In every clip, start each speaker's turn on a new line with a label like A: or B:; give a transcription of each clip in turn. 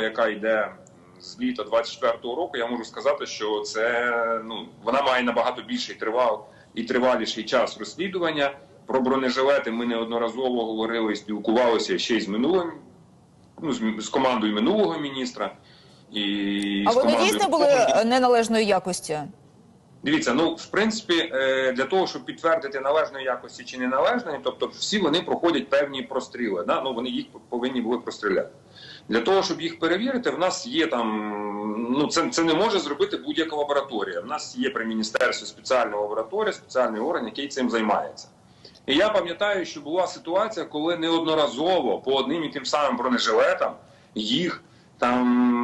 A: яка йде з літа 24-го року, я можу сказати, що це ну вона має набагато більший тривал і триваліший час розслідування. Про бронежилети ми неодноразово говорили і спілкувалися ще й з минулим, ну з, з командою минулого міністра. І
B: А вони дійсно були неналежної якості?
A: Дивіться, ну в принципі, е, для того, щоб підтвердити належної якості чи неналежної, тобто всі вони проходять певні простріли. Да? Ну вони їх повинні були простріляти. Для того, щоб їх перевірити, в нас є там. Ну це, це не може зробити будь-яка лабораторія. В нас є при міністерстві спеціальна лабораторія, спеціальний орган, який цим займається. І я пам'ятаю, що була ситуація, коли неодноразово по одним і тим самим бронежилетам їх там.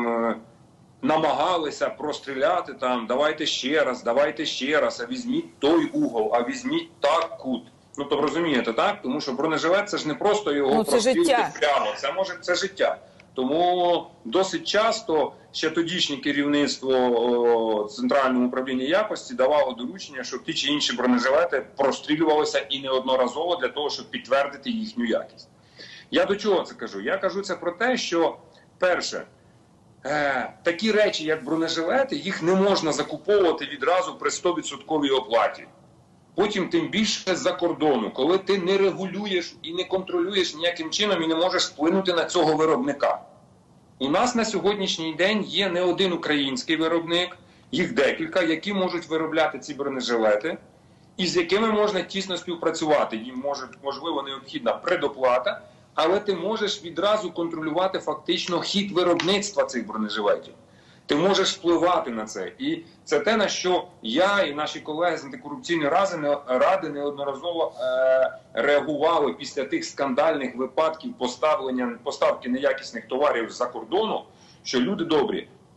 A: Намагалися простріляти там, давайте ще раз, давайте ще раз, а візьміть той угол, а візьміть так кут. Ну то розумієте, так? Тому що бронежилет це ж не просто його
B: Ну, це
A: прострілити
B: життя.
A: прямо, це може це життя. Тому досить часто ще тодішнє керівництво о, центрального управління якості давало доручення, щоб ті чи інші бронежилети прострілювалися і неодноразово для того, щоб підтвердити їхню якість. Я до чого це кажу? Я кажу це про те, що перше. Е, такі речі, як бронежилети, їх не можна закуповувати відразу при 100% оплаті. Потім, тим більше з-за кордону, коли ти не регулюєш і не контролюєш ніяким чином і не можеш вплинути на цього виробника. У нас на сьогоднішній день є не один український виробник, їх декілька, які можуть виробляти ці бронежилети, і з якими можна тісно співпрацювати. Їм може можливо необхідна предоплата, але ти можеш відразу контролювати фактично хід виробництва цих бронежилетів. Ти можеш впливати на це, і це те на що я і наші колеги з антикорупційної ради, неодноразово е, реагували після тих скандальних випадків поставлення поставки неякісних товарів з-за кордону. Що люди добрі,